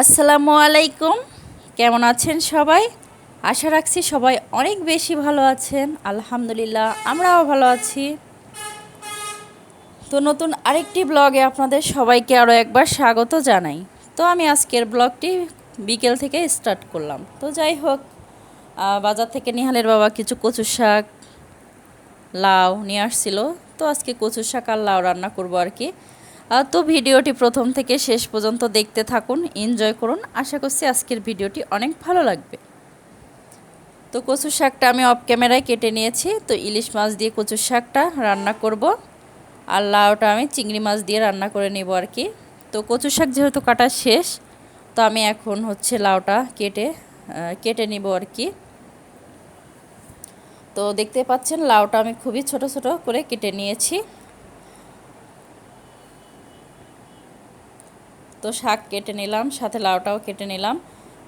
আসসালামু আলাইকুম। কেমন আছেন সবাই? আশা রাখছি সবাই অনেক বেশি ভালো আছেন। আলহামদুলিল্লাহ, আমরাও ভালো আছি। তো নতুন আরেকটি ব্লগে আপনাদের সবাইকে আরও একবার স্বাগত জানাই। তো আমি আজকের ব্লগটি বিকেল থেকে স্টার্ট করলাম। তো যাই হোক বাজার থেকে নিহালের বাবা কিছু কচু শাক, লাউ নিয়ে আসছিল। তো আজকে কচু শাক আর লাউ রান্না করব আর কি। তো ভিডিওটি প্রথম থেকে শেষ পর্যন্ত দেখতে থাকুন এনজয় করুন। আশা করছি আজকের ভিডিওটি অনেক ভালো লাগবে। তো কচু শাকটা আমি অফ ক্যামেরায় কেটে নিয়েছি, তো ইলিশ মাছ দিয়ে কচু শাকটা রান্না করব। আর লাউটা আমি চিংড়ি মাছ দিয়ে রান্না করে নেব আর কি। তো কচু শাক যেহেতু কাটা শেষ, তো আমি এখন হচ্ছে লাউটা কেটে কেটে নিব আর কি। তো দেখতে পাচ্ছেন, লাউটা আমি খুবই ছোট ছোট করে কেটে নিয়েছি। তো শাক কেটে নিলাম, সাথে লাউটাও কেটে নিলাম।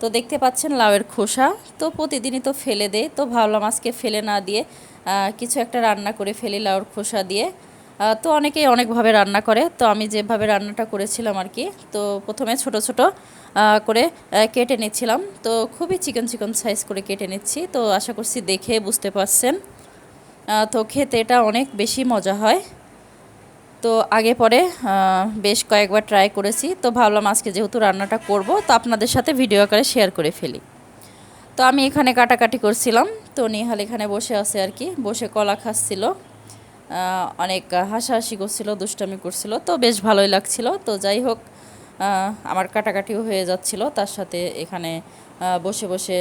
তো দেখতে পাচ্ছেন লাউয়ের খোসা। তো প্রতিদিনই তো ফেলে দেয় তো ভাবলাম আজকে ফেলে না দিয়ে কিছু একটা রান্না করে ফেলি লাউর খোসা দিয়ে। তো অনেকেই অনেকভাবে রান্না করে। তো আমি যেভাবে রান্নাটা করেছিলাম আর কি, তো প্রথমে ছোট ছোট করে কেটে নিচ্ছিলাম। তো খুবই চিকন চিকন সাইজ করে কেটে নিচ্ছি। তো আশা করছি দেখে বুঝতে পারছেন। তো খেতে এটা অনেক বেশি মজা হয়। তো আগে পরে বেশ কয়েকবার ট্রাই করেছি। তো ভাবলাম আজকে যেহেতু রান্নাটা করব, তো আপনাদের সাথে ভিডিও আকারে শেয়ার করে ফেলি। তো আমি এখানে কাটাকাটি করছিলাম। তো নিহাল এখানে বসে আছে আর কি। বসে কলা খাচ্ছিল। অনেক হাসাহাসি করছিল, দুষ্টামি করছিল। তো বেশ ভালোই লাগছিল। তো যাই হোক আমার কাটাকাটিও হয়ে যাচ্ছিল। তার সাথে এখানে বসে বসে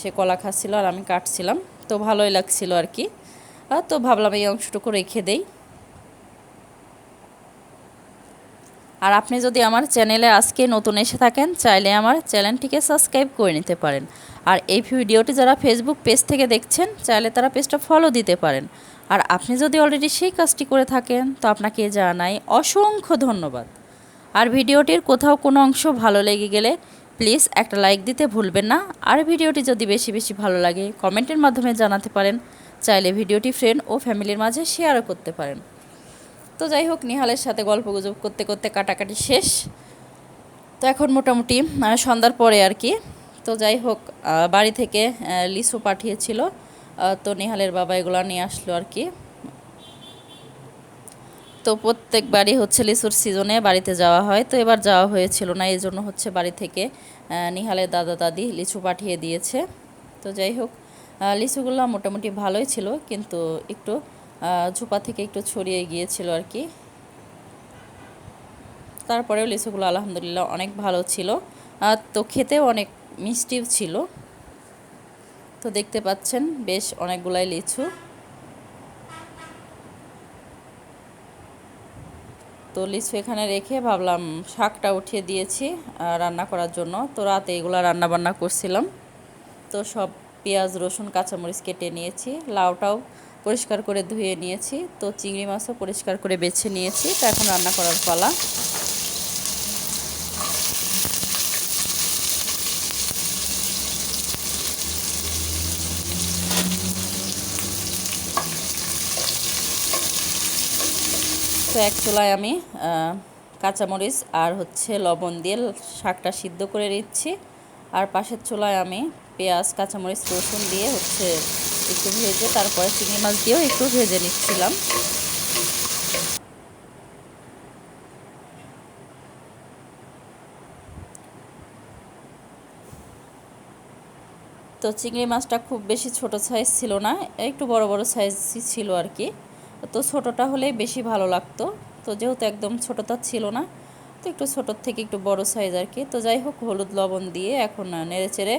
সে কলা খাচ্ছিল আর আমি কাটছিলাম। তো ভালোই লাগছিল আর কি। তো ভাবলাম এই অংশটুকু রেখে দেই। আর আপনি যদি আমার চ্যানেলে আজকে নতুন এসে থাকেন, চাইলে আমার চ্যানেলটিকে সাবস্ক্রাইব করে নিতে পারেন। আর এই ভিডিওটি যারা ফেসবুক পেজ থেকে দেখছেন, চাইলে তারা পেজটা ফলো দিতে পারেন। আর আপনি যদি অলরেডি সেই কাজটি করে থাকেন, তো আপনাকে জানাই অসংখ্য ধন্যবাদ। আর ভিডিওটির কোথাও কোনো অংশ ভালো লেগে গেলে প্লিজ একটা লাইক দিতে ভুলবেন না। আর ভিডিওটি যদি বেশি বেশি ভালো লাগে কমেন্টের মাধ্যমে জানাতে পারেন। চাইলে ভিডিওটি ফ্রেন্ড ও ফ্যামিলির মাঝে শেয়ারও করতে পারেন। তো যাই হোক, নিহালের সাথে গল্প গুজব করতে করতে কাটাকাটি শেষ। তো এখন মোটামুটি সন্ধ্যার পরে আর কি। তো যাই হোক বাড়ি থেকে লিচু পাঠিয়েছিল। তো নিহালের বাবা এগুলো নিয়ে আসলো আর কি। তো প্রত্যেকবারই হচ্ছে লিচুর সিজনে বাড়িতে যাওয়া হয়। তো এবার যাওয়া হয়েছিল না, এই জন্য হচ্ছে বাড়ি থেকে নিহালের দাদা দাদি লিচু পাঠিয়ে দিয়েছে। তো যাই হোক লিচুগুলো মোটামুটি ভালোই ছিল, কিন্তু একটু ঝোপা থেকে একটু ছড়িয়ে গিয়েছিল আর কি। তারপরেও লিচুগুলো আলহামদুলিল্লাহ অনেক ভালো ছিল। আর তো খেতেও অনেক মিষ্টিও ছিল। তো দেখতে পাচ্ছেন বেশ অনেকগুলাই লিচু। তো লিচু এখানে রেখে ভাবলাম শাকটা উঠিয়ে দিয়েছি রান্না করার জন্য। তো রাতে এগুলো রান্না বান্না করছিলাম। তো সব পেঁয়াজ, রসুন, কাঁচামরিচ কেটে নিয়েছি। লাউটাও পরিষ্কার করে ধুয়ে নিয়েছি। তো চিংড়ি মাছও পরিষ্কার করে বেছে নিয়েছি। তো এখন রান্না করার পালা। তো এক চুলায় আমি কাঁচামরিচ আর হচ্ছে লবণ দিয়ে শাকটা সিদ্ধ করে নিচ্ছি। আর পাশের চুলায় আমি পেঁয়াজ, কাঁচামরিচ, রসুন দিয়ে হচ্ছে একটু ভেজে তারপরে চিংড়ি মাছ দিয়েও একটু ভেজে নিচ্ছিলাম। তো চিংড়ি মাছটা খুব বেশি ছোট সাইজ ছিল না, একটু বড় বড় সাইজই ছিল আর কি। তো ছোটটা হলেই বেশি ভালো লাগতো। তো যেহেতু একদম ছোটটা ছিল না, তো একটু ছোটোর থেকে একটু বড় সাইজ আর কি। তো যাই হোক, হলুদ লবণ দিয়ে এখন নেড়ে চেড়ে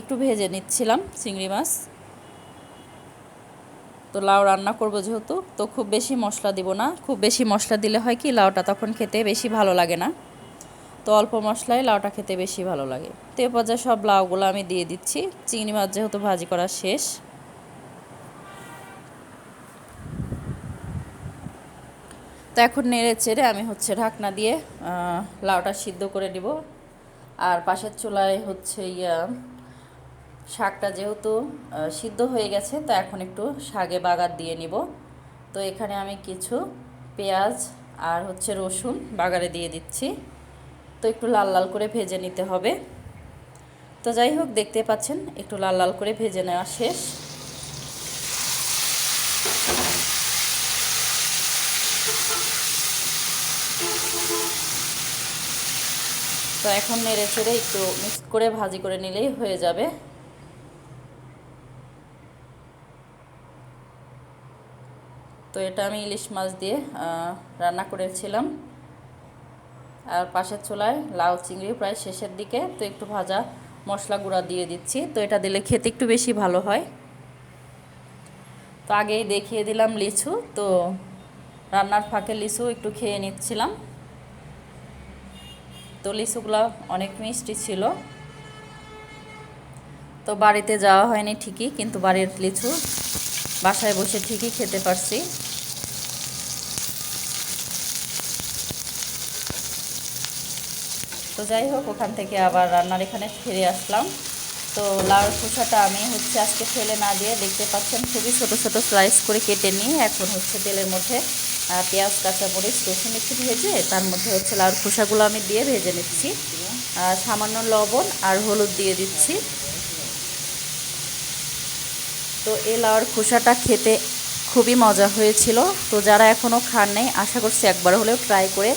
একটু ভেজে নিচ্ছিলাম চিংড়ি মাছ। তো লাউ রান্না করব যেহেতু, তো খুব বেশি মশলা দিব না। খুব বেশি মশলা দিলে হয় কি, লাউটা তখন খেতে বেশি ভালো লাগে না। তো অল্প মশলায় লাউটা খেতে বেশি ভালো লাগে। তো এ পর্যায়ে সব লাউগুলো আমি দিয়ে দিচ্ছি। চিংড়ি মাছ যেহেতু ভাজি করা শেষ। তো এখন নেড়ে চেড়ে আমি হচ্ছে ঢাকনা দিয়ে লাউটা সিদ্ধ করে দিব আর পাশের চুলায় হচ্ছে ইয়া শাকটা যেহেতু সিদ্ধ হয়ে গেছে, তো এখন একটু শাকে বাগার দিয়ে নিব। তো এখানে আমি কিছু পেঁয়াজ আর হচ্ছে রসুন বাগারে দিয়ে দিচ্ছি। তো একটু লাল লাল করে ভেজে নিতে হবে। তো যাই হোক, দেখতে পাচ্ছেন, একটু লাল লাল করে ভেজে নেওয়া শেষ। তো এখন নেড়ে চেড়ে একটু মিক্স করে ভাজি করে নিলেই হয়ে যাবে। এটা আমি ইলিশ মাছ দিয়ে রান্না করেছিলাম। আর পাশের চুলায় লাউ চিংড়ি প্রায় শেষের দিকে, তো একটু ভাজা মশলা গুঁড়া দিয়ে দিচ্ছি। তো এটা দিলে খেতে একটু বেশি ভালো হয়। তো আগেই দেখিয়ে দিলাম লিচু, তো রান্নার ফাঁকে লিচু একটু খেয়ে নিচ্ছিলাম। তো লিচুগুলো অনেক মিষ্টি ছিল। তো বাড়িতে যাওয়া হয়নি ঠিকই, কিন্তু বাড়ির লিচু বাসায় বসে ঠিকই খেতে পারছি। তো যাই হোক, ওখান থেকে আবার রান্নার এখানে ফিরে আসলাম। তো লাউর খোসাটা আমি হচ্ছে আজকে ফেলে না দিয়ে দেখতে পাচ্ছেন খুবই ছোট ছোট স্লাইস করে কেটে নিয়ে এখন হচ্ছে তেলের মধ্যে পেঁয়াজ, কাঁচামরিচ, রসুন একটু ভেজে তার মধ্যে হচ্ছে লাউর খোসাগুলো আমি দিয়ে ভেজে নিচ্ছি। সামান্য লবণ আর হলুদ দিয়ে দিচ্ছি। তো এই লাউর খোসাটা খেতে খুবই মজা হয়েছিল। তো যারা এখনও খান নেই, আশা করছি একবার হলেও ট্রাই করে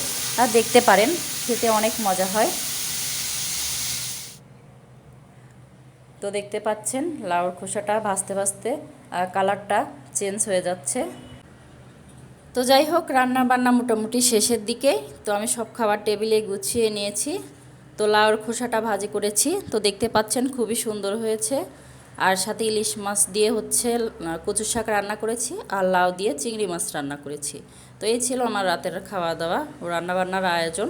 দেখতে পারেন। খেতে অনেক মজা হয়। তো দেখতে পাচ্ছেন, লাউর খোসাটা ভাজতে ভাজতে কালারটা চেঞ্জ হয়ে যাচ্ছে। তো যাই হোক রান্না বান্না মোটামুটি শেষের দিকে। তো আমি সব খাবার টেবিলে গুছিয়ে নিয়েছি। তো লাউর খোসাটা ভাজি করেছি। তো দেখতে পাচ্ছেন, খুবই সুন্দর হয়েছে। আর সাথে ইলিশ মাছ দিয়ে হচ্ছে কচু শাক রান্না করেছি। আর লাউ দিয়ে চিংড়ি মাছ রান্না করেছি। তো এই ছিল আমার রাতের খাওয়া দাওয়া ও রান্নাবান্নার আয়োজন।